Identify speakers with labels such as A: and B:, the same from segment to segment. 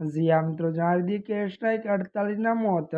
A: જ્યાં મિત્રો જણાવી દઈએ કે એરસ્ટ્રાઇક અડતાલીસના મોત.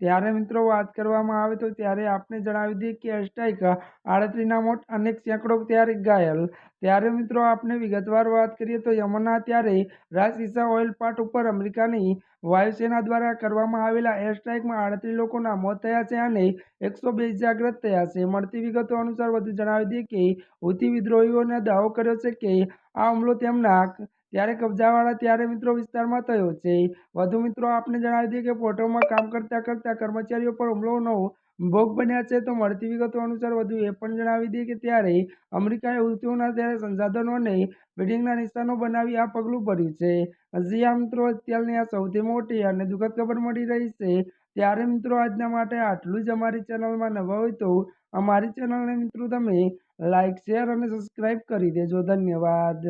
A: ત્યારે મિત્રો વાત કરવામાં આવે તો ત્યારે આપણે જણાવી દઈએ કે સ્ટ્રાઇક આડત્રીસના મોત અનેક સેંકડો ત્યારે ઘાયલ. ત્યારે મિત્રો આપણે વિગતવાર વાત કરીએ તો યમનના ત્યારે રાસીસા ઓઇલ પાટ ઉપર અમેરિકાની વાયુસેના દ્વારા કરવામાં આવેલા એર સ્ટ્રાઇકમાં આડત્રીસ લોકોના મોત થયા છે અને એકસો બે ઇજાગ્રસ્ત થયા છે. મળતી વિગતો અનુસાર વધુ જણાવી દઈએ કે હુતી વિદ્રોહીઓને દાવો કર્યો છે કે આ હુમલો તેમના ત્યારે કબજાવાળા ત્યારે મિત્રો વિસ્તારમાં થયો છે. વધુ મિત્રો આપને જણાવી દઈએ કે ફોટોમાં કામ કરતા કરતા કર્મચારીઓ પર હુમલોનો ભોગ બન્યા છે તો મળતી વિગતો અનુસાર વધુ એ પણ જણાવી દઈએ કે ત્યારે અમેરિકાએ ઉદ્યોગના ત્યારે સંસાધનોને બિલ્ડિંગના નિશાનો બનાવી આ પગલું ભર્યું છે. હજી આ મિત્રો અત્યારની આ સૌથી મોટી અને દુઃખદ ખબર મળી રહી છે. ત્યારે મિત્રો આજના માટે આટલું જ અમારી ચેનલમાં નવા હોય તો અમારી ચેનલને મિત્રો તમે લાઇક શેર અને સબસ્ક્રાઈબ કરી દેજો. ધન્યવાદ.